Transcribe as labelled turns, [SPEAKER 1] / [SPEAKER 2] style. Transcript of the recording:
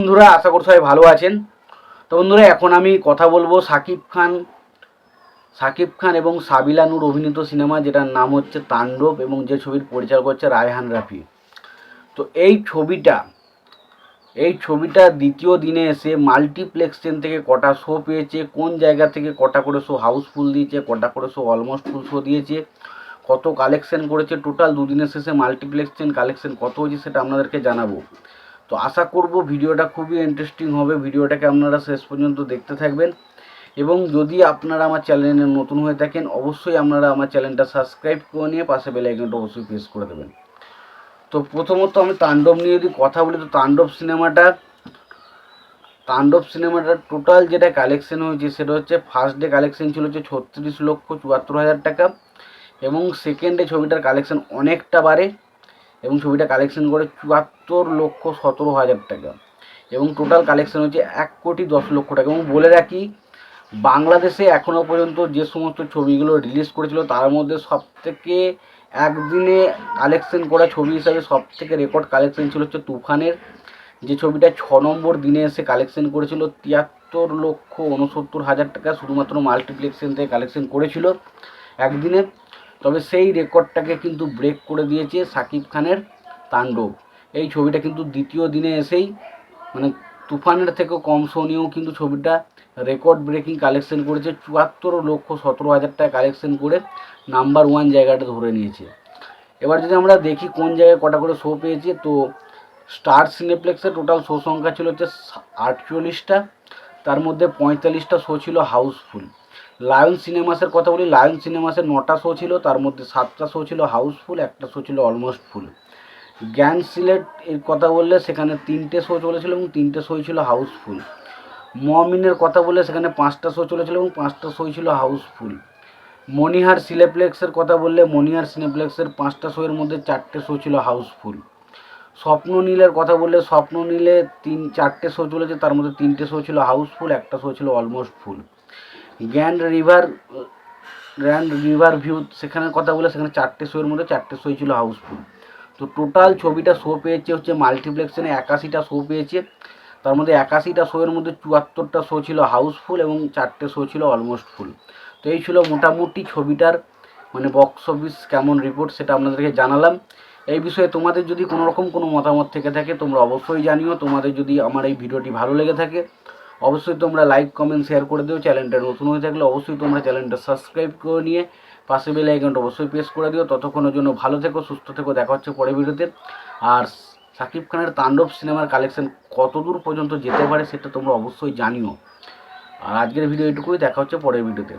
[SPEAKER 1] বন্ধুরা, আশা করি সবাই ভালো আছেন। তো বন্ধুরা, এখন আমি কথা বলব সাকিব খান সাকিব খান এবং সাবিলা নূর অভিনীত সিনেমা, যেটার নাম হচ্ছে তাণ্ডব এবং যে ছবির পরিচালক হচ্ছে রায়হান রাফি। তো এই ছবিটা এই ছবিটা দ্বিতীয় দিনে এসে মাল্টিপ্লেক্স চেন থেকে কটা শো পেয়েছে, কোন জায়গা থেকে কটা করে শো হাউসফুল দিয়েছে, কটা করে শো অলমোস্ট ফুল শো দিয়েছে, কত কালেকশন করেছে টোটাল দুদিনের শেষে মাল্টিপ্লেক্স চেন কালেকশন কত হয়েছে সেটা আপনাদেরকে জানাব। তো আশা করব ভিডিওটা খুবই ইন্টারেস্টিং হবে। ভিডিওটাকে আপনারা শেষ পর্যন্ত দেখতে থাকবেন। এবং যদি আপনারা আমার চ্যানেলে নতুন হয়ে থাকেন, অবশ্যই আপনারা আমার চ্যানেলটা সাবস্ক্রাইব করে নিয়ে পাশে বেল আইকনটা অবশ্যই প্রেস করে দেবেন। তো প্রথমত আমি তাণ্ডব নিয়ে যদি কথা বলি, তো তাণ্ডব সিনেমাটা তাণ্ডব সিনেমাটার টোটাল যেটা কালেকশন হয়েছে, সেটা হচ্ছে ফার্স্ট ডে কালেকশন ছিল হচ্ছে ছত্রিশ লক্ষ চুয়াত্তর হাজার টাকা। এবং সেকেন্ড ডে ছবিটার কালেকশন অনেকটা বাড়ে। এবং ছবিটা কালেকশন করে চুয়াত্তর লক্ষ সতেরো হাজার টাকা। এবং টোটাল কালেকশন হচ্ছে এক কোটি দশ লক্ষ টাকা। এবং বলে রাখি, বাংলাদেশে এখনও পর্যন্ত যে সমস্ত ছবিগুলো রিলিজ করেছিল, তার মধ্যে সব থেকে একদিনে কালেকশন করা ছবি হিসাবে সব থেকে রেকর্ড কালেকশন ছিল হচ্ছে তুফানের। যে ছবিটা ছ নম্বর দিনে এসে কালেকশন করেছিল, তিয়াত্তর লক্ষ উনসত্তর হাজার টাকা শুধুমাত্র মাল্টিপ্লেক্সন থেকে কালেকশন করেছিল। একদিনে তবে সেই রেকর্ডটাকে কিন্তু ব্রেক করে দিয়েছে সাকিব খানের তাণ্ডব। এই ছবিটা কিন্তু দ্বিতীয় দিনে এসেই মানে তুফানের থেকেও কম শো নিয়েও কিন্তু ছবিটা রেকর্ড ব্রেকিং কালেকশন করেছে। চুয়াত্তর লক্ষ সতেরো হাজার টাকা কালেকশন করে নাম্বার ওয়ান জায়গাটা ধরে নিয়েছে। এবার যদি আমরা দেখি কোন জায়গায় কটা করে শো পেয়েছে, তো স্টার সিনেপ্লেক্সের টোটাল শো সংখ্যা ছিল হচ্ছে আটচল্লিশটা, তার মধ্যে পঁয়তাল্লিশটা শো ছিল হাউসফুল। লায়ন সিনেমাসের কথা বলি, লায়ন সিনেমাসের নটা শো ছিল, তার মধ্যে সাতটা শো ছিল হাউসফুল, একটা শো ছিল অলমোস্ট ফুল। জ্ঞান সিলেট এর কথা বললে সেখানে তিনটে শো চলেছিল এবং তিনটে শোই ছিল হাউসফুল। মমিনের কথা বললে সেখানে পাঁচটা শো চলেছিল এবং পাঁচটা শোই ছিল হাউসফুল। মনিহার সিনেপ্লেক্সের কথা বললে মনিহার সিনেপ্লেক্সের পাঁচটা শোয়ের মধ্যে চারটে শো ছিল হাউসফুল। স্বপ্ন নীলের কথা বললে স্বপ্ন নীলে তিন, চারটে শো চলেছে, তার মধ্যে তিনটে শো ছিল হাউসফুল, একটা শো ছিল almost full. Grand river grand river view সেখানে কথা বলে সেখানে চারটে শোয়ের মধ্যে চারটে শোই ছিল হাউসফুল তো টোটাল ছবিটা শো পেয়েছে হচ্ছে মাল্টিপ্লেক্সনে একাশিটা শো পেয়েছে। তার মধ্যে একাশিটা শোয়ের মধ্যে চুয়াত্তরটা শো ছিল হাউসফুল এবং চারটে শো ছিল অলমোস্ট ফুল তো এই ছিল মোটামুটি ছবিটার মানে বক্স অফিস কেমন রিপোর্ট সেটা আপনাদেরকে জানালাম। এই বিষয়ে তোমাদের যদি কোনো রকম কোনো মতামত থেকে থাকে তোমরা অবশ্যই জানিও। তোমাদের যদি আমার এই ভিডিওটি ভালো লেগে থাকে অবশ্যই তোমরা লাইক কমেন্ট শেয়ার করে দিও। চ্যানেলটা নতুন হয়ে থাকলে অবশ্যই তোমরা চ্যানেলটা সাবস্ক্রাইব করে নিয়ে পাশে বেল আইকনটা অবশ্যই প্রেস করে দিও। ততক্ষণের জন্য ভালো থেকো, সুস্থ থেকো। দেখা হচ্ছে পরের ভিডিওতে। আর সাকিব খানের তাণ্ডব সিনেমার কালেকশন কত দূর পর্যন্ত যেতে পারে সেটা তোমরা অবশ্যই জানিও। আর আজকের ভিডিও এটুকুই দেখা হচ্ছে পরের ভিডিওতে।